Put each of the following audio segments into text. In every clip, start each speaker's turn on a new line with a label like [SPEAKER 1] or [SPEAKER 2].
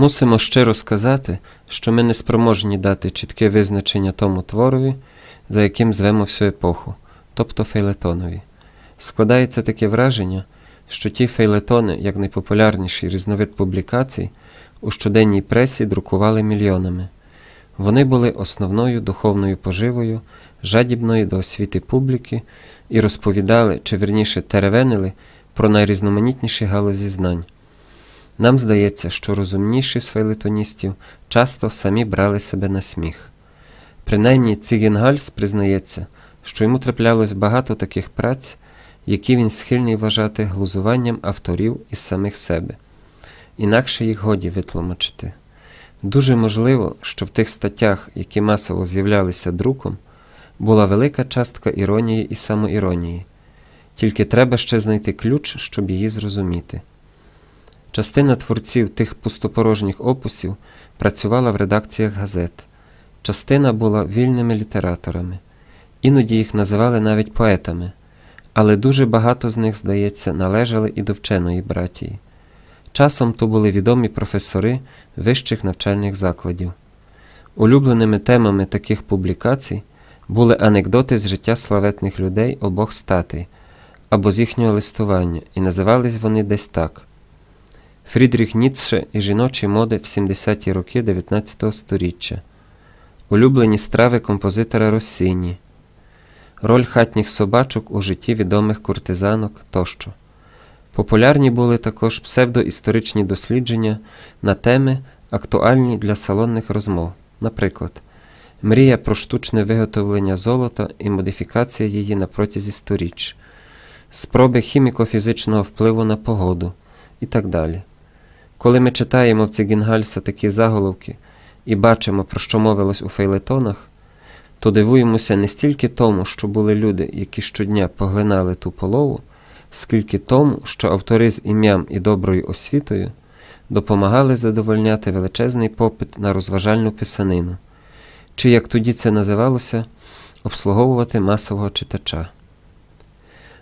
[SPEAKER 1] Мусимо щиро сказати, що ми не спроможні дати чітке визначення тому творові, за яким звемо всю епоху, тобто фейлетонові. Складається таке враження, що ті фейлетони, як найпопулярніший різновид публікацій, у щоденній пресі друкували мільйонами. Вони були основною духовною поживою, жадібною до освіти публіки і розповідали, чи верніше теревенили про найрізноманітніші галузі знань. Нам здається, що розумніші з фейлетоністів часто самі брали себе на сміх. Принаймні Цігінгальс признається, що йому траплялось багато таких праць, які він схильний вважати глузуванням авторів із самих себе, інакше їх годі витлумачити. Дуже можливо, що в тих статтях, які масово з'являлися друком, була велика частка іронії і самоіронії, тільки треба ще знайти ключ, щоб її зрозуміти. Частина творців тих пустопорожніх опусів працювала в редакціях газет, частина була вільними літераторами, іноді їх називали навіть поетами, але дуже багато з них, здається, належали і до вченої братії. Часом то були відомі професори вищих навчальних закладів. Улюбленими темами таких публікацій були анекдоти з життя славетних людей обох статей або з їхнього листування, і називались вони десь так. Фрідріх Ніцше і жіночі моди в 70-ті роки 19 століття, улюблені страви композитора Россіні, роль хатніх собачок у житті відомих куртизанок тощо. Популярні були також псевдоісторичні дослідження на теми, актуальні для салонних розмов, наприклад, мрія про штучне виготовлення золота і модифікація її на протязі сторіч, спроби хіміко-фізичного впливу на погоду і так далі. Коли ми читаємо в Цигінгальса такі заголовки і бачимо, про що мовилось у фейлетонах, то дивуємося не стільки тому, що були люди, які щодня поглинали ту полову, скільки тому, що автори з ім'ям і доброю освітою допомагали задовольняти величезний попит на розважальну писанину, чи, як тоді це називалося, обслуговувати масового читача.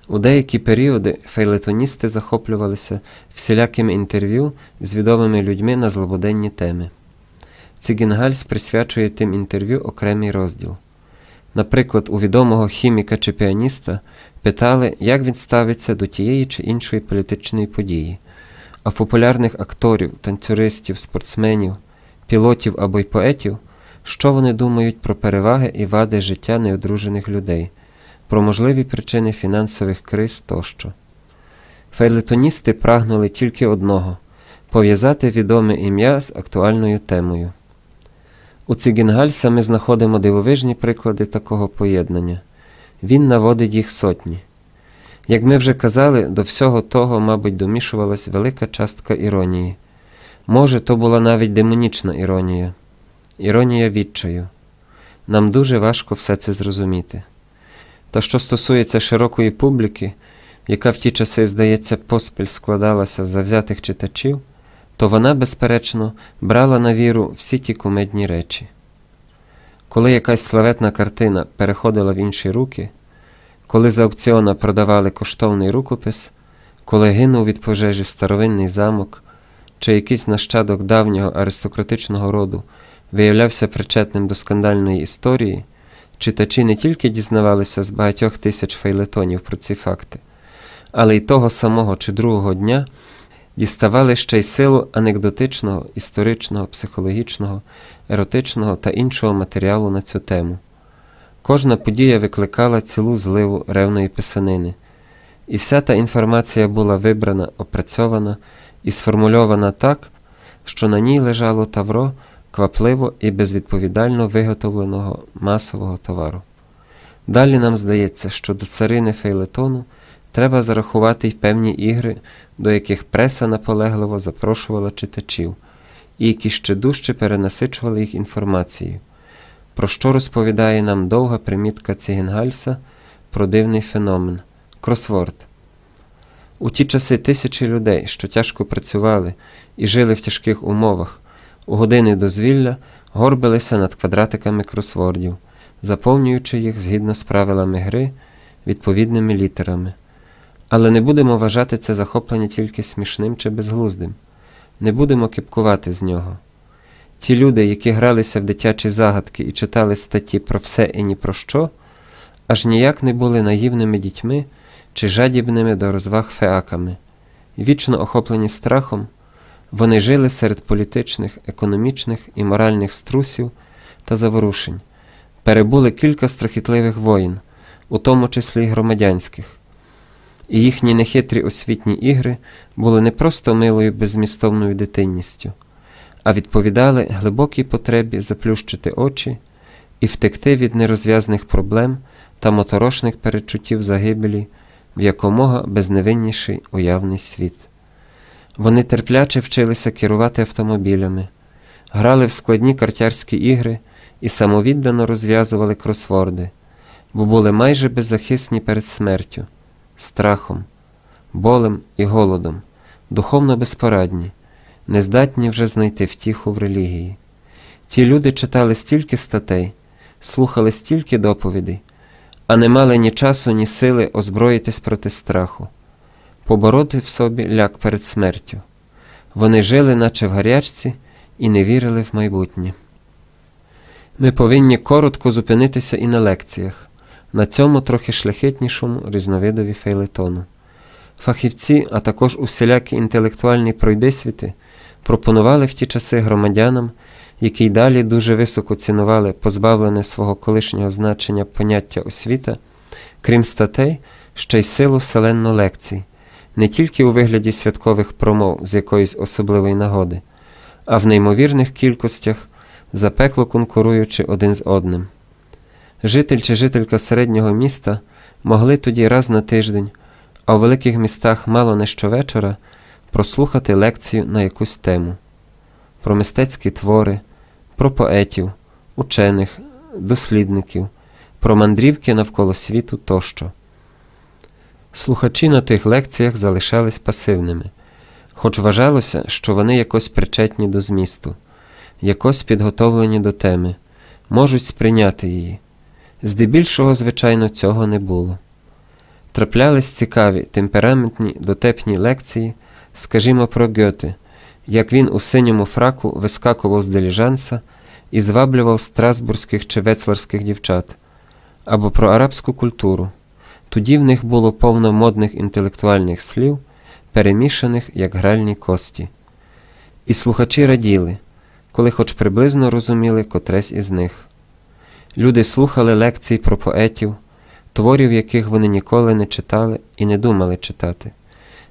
[SPEAKER 1] У деякі періоди фейлетоністи захоплювалися всілякими інтерв'ю з відомими людьми на злободенні теми. Цигінгальс присвячує тим інтерв'ю окремий розділ. Наприклад, у відомого хіміка чи піаніста питали, як він ставиться до тієї чи іншої політичної події, а в популярних акторів, танцюристів, спортсменів, пілотів або й поетів, що вони думають про переваги і вади життя неодружених людей про можливі причини фінансових криз тощо. Фейлетоністи прагнули тільки одного пов'язати відоме ім'я з актуальною темою. У Цигінгальса ми знаходимо дивовижні приклади такого поєднання. Він наводить їх сотні. Як ми вже казали, до всього того, мабуть, домішувалась велика частка іронії. Може, то була навіть демонічна іронія, іронія відчаю. Нам дуже важко все це зрозуміти. Та що стосується широкої публіки, яка в ті часи, здається, поспіль складалася з завзятих читачів, то вона, безперечно, брала на віру всі ті кумедні речі. Коли якась славетна картина переходила в інші руки, коли з аукціона продавали коштовний рукопис, коли гинув від пожежі старовинний замок, чи якийсь нащадок давнього аристократичного роду виявлявся причетним до скандальної історії. Читачі не тільки дізнавалися з багатьох тисяч фейлетонів про ці факти, але й того самого чи другого дня діставали ще й силу анекдотичного, історичного, психологічного, еротичного та іншого матеріалу на цю тему. Кожна подія викликала цілу зливу ревної писанини, і вся та інформація була вибрана, опрацьована і сформульована так, що на ній лежало тавро квапливо і безвідповідально виготовленого масового товару. Далі нам здається, що до царини фейлетону треба зарахувати й певні ігри, до яких преса наполегливо запрошувала читачів, і які ще дужче перенасичували їх інформацією, про що розповідає нам довга примітка Цігінгальса про дивний феномен кросворд. У ті часи тисячі людей, що тяжко працювали і жили в тяжких умовах, у години дозвілля горбилися над квадратиками кросвордів, заповнюючи їх згідно з правилами гри відповідними літерами. Але не будемо вважати це захоплення тільки смішним чи безглуздим. не будемо кипкувати з нього. Ті люди, які гралися в дитячі загадки і читали статті про все і ні про що, аж ніяк не були наївними дітьми чи жадібними до розваг феаками. Вічно охоплені страхом, вони жили серед політичних, економічних і моральних струсів та заворушень, перебули кілька страхітливих воїн, у тому числі й громадянських, і їхні нехитрі освітні ігри були не просто милою беззмістовною дитинністю, а відповідали глибокій потребі заплющити очі і втекти від нерозв'язних проблем та моторошних перечуттів загибелі в якомога безневинніший уявний світ. Вони терпляче вчилися керувати автомобілями, грали в складні картярські ігри і самовіддано розв'язували кросворди, бо були майже беззахисні перед смертю, страхом, болем і голодом, духовно безпорадні, нездатні вже знайти втіху в релігії. Ті люди читали стільки статей, слухали стільки доповідей, а не мали ні часу, ні сили озброїтись проти страху, побороти в собі ляк перед смертю. Вони жили, наче в гарячці, і не вірили в майбутнє. Ми повинні коротко зупинитися і на лекціях, на цьому трохи шляхетнішому різновидові фейлетону. Фахівці, а також усілякі інтелектуальні пройдисвіти пропонували в ті часи громадянам, які й далі дуже високо цінували позбавлене свого колишнього значення поняття освіта, крім статей, ще й силу селенно лекцій, не тільки у вигляді святкових промов з якоїсь особливої нагоди, а в неймовірних кількостях, запекло конкуруючи один з одним. Житель чи жителька середнього міста могли тоді раз на тиждень, а у великих містах мало не щовечора прослухати лекцію на якусь тему про мистецькі твори, про поетів, учених, дослідників, про мандрівки навколо світу тощо. Слухачі на тих лекціях залишались пасивними, хоч вважалося, що вони якось причетні до змісту, якось підготовлені до теми, можуть сприйняти її. Здебільшого, звичайно, цього не було. Траплялись цікаві, темпераментні, дотепні лекції, скажімо, про Гьоте, як він у синьому фраку вискакував з диліжанса і зваблював страсбурзьких чи вецлерських дівчат, або про арабську культуру. Тоді в них було повно модних інтелектуальних слів, перемішаних як гральні кості. І слухачі раділи, коли хоч приблизно розуміли котресь із них. Люди слухали лекцій про поетів, творів яких вони ніколи не читали і не думали читати,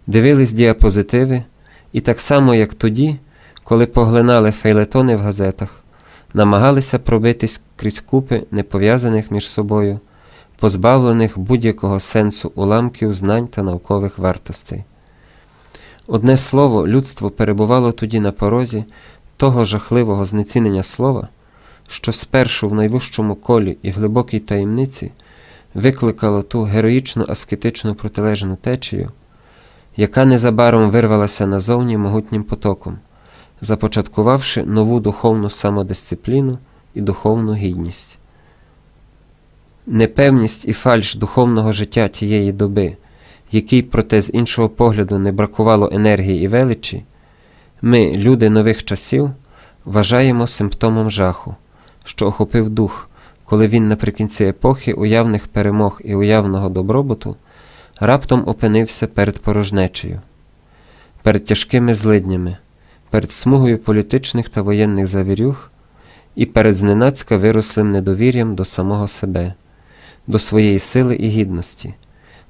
[SPEAKER 1] дивились діапозитиви, і так само, як тоді, коли поглинали фейлетони в газетах, намагалися пробитись крізь купи непов'язаних між собою, позбавлених будь-якого сенсу уламків знань та наукових вартостей. Одне слово, людство перебувало тоді на порозі того жахливого знецінення слова, що спершу в найвищому колі і глибокій таємниці викликало ту героїчну аскетичну протилежну течію, яка незабаром вирвалася назовні могутнім потоком, започаткувавши нову духовну самодисципліну і духовну гідність. Непевність і фальш духовного життя тієї доби, якій, проте, з іншого погляду, не бракувало енергії і величі, ми, люди нових часів, вважаємо симптомом жаху, що охопив дух, коли він наприкінці епохи уявних перемог і уявного добробуту раптом опинився перед порожнечею, перед тяжкими злиднями, перед смугою політичних та воєнних завірюх і перед зненацька вирослим недовір'ям до самого себе, до своєї сили і гідності,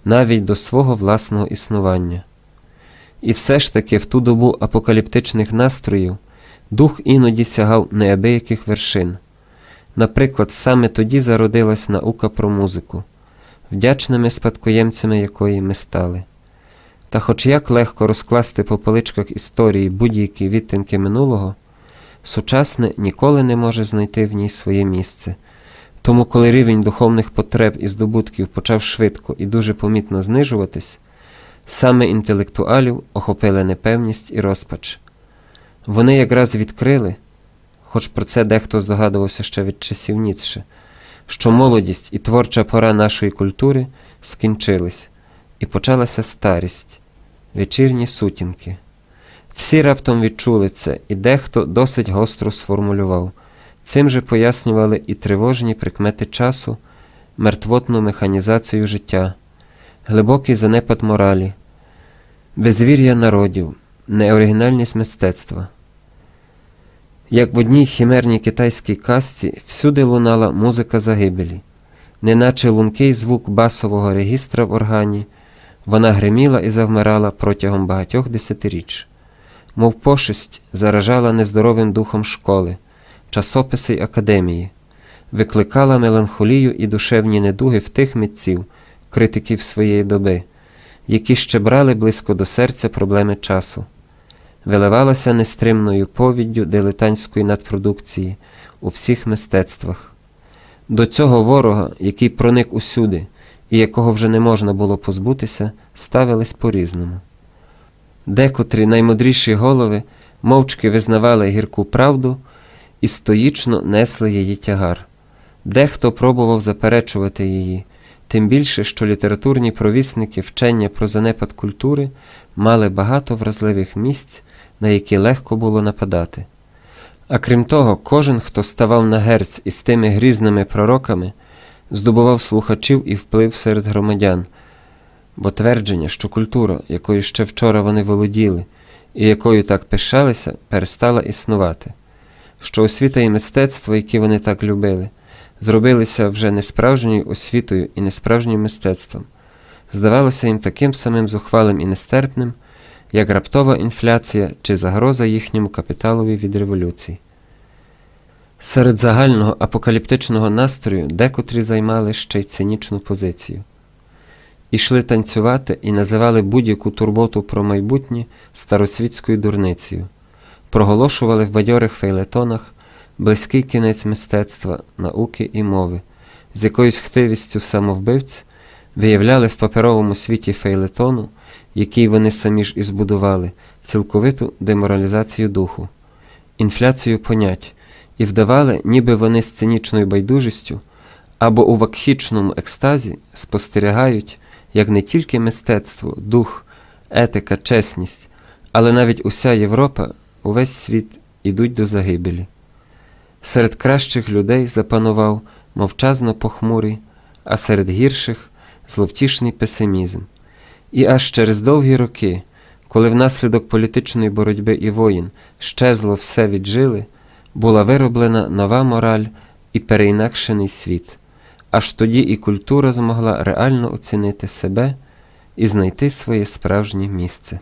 [SPEAKER 1] навіть до свого власного існування. І все ж таки в ту добу апокаліптичних настроїв дух іноді сягав неабияких вершин. Наприклад, саме тоді зародилась наука про музику, вдячними спадкоємцями якої ми стали. Та хоч як легко розкласти по поличках історії будь-які відтинки минулого, сучасне ніколи не може знайти в ній своє місце. Тому, коли рівень духовних потреб і здобутків почав швидко і дуже помітно знижуватись, саме інтелектуалів охопили непевність і розпач. Вони якраз відкрили, хоч про це дехто здогадувався ще від часів Ніцше, що молодість і творча пора нашої культури скінчились, і почалася старість, вечірні сутінки. Всі раптом відчули це, і дехто досить гостро сформулював. Цим же пояснювали і тривожні прикмети часу, мертвотну механізацію життя, глибокий занепад моралі, безвір'я народів, неоригінальність мистецтва. Як в одній хімерній китайській казці всюди лунала музика загибелі, неначе лункий звук басового регістра в органі, вона гриміла і завмирала протягом багатьох десятиріч, мов пошесть заражала нездоровим духом школи, часописи й академії, викликала меланхолію і душевні недуги в тих митців, критиків своєї доби, які ще брали близько до серця проблеми часу виливалася нестримною повіддю дилетантської надпродукції у всіх мистецтвах. До цього ворога, який проник усюди і якого вже не можна було позбутися, ставились по-різному. Декотрі наймудріші голови мовчки визнавали гірку правду і стоїчно несли її тягар. Дехто пробував заперечувати її, тим більше, що літературні провісники вчення про занепад культури мали багато вразливих місць на які легко було нападати. А крім того, кожен, хто ставав на герць із тими грізними пророками, здобував слухачів і вплив серед громадян, бо твердження, що культура, якою ще вчора вони володіли, і якою так пишалися, перестала існувати, що освіта і мистецтво, які вони так любили, зробилися вже не справжньою освітою і не справжнім мистецтвом, здавалося їм таким самим зухвалим і нестерпним як раптова інфляція чи загроза їхньому капіталові від революції. Серед загального апокаліптичного настрою декотрі займали ще й цинічну позицію. Ішли танцювати і називали будь-яку турботу про майбутнє старосвітською дурницею, проголошували в бадьорих фейлетонах близький кінець мистецтва, науки і мови, з якоюсь хтивістю самовбивць виявляли в паперовому світі фейлетону який вони самі ж і збудували, цілковиту деморалізацію духу, інфляцію понять, і вдавали, ніби вони з цинічною байдужістю або у вакхічному екстазі спостерігають, як не тільки мистецтво, дух, етика, чесність, але навіть уся Європа, увесь світ ідуть до загибелі. Серед кращих людей запанував мовчазно похмурий, а серед гірших зловтішний песимізм. І аж через довгі роки, коли внаслідок політичної боротьби і воїн щезло все віджили, була вироблена нова мораль і переінакшений світ, аж тоді і культура змогла реально оцінити себе і знайти своє справжнє місце.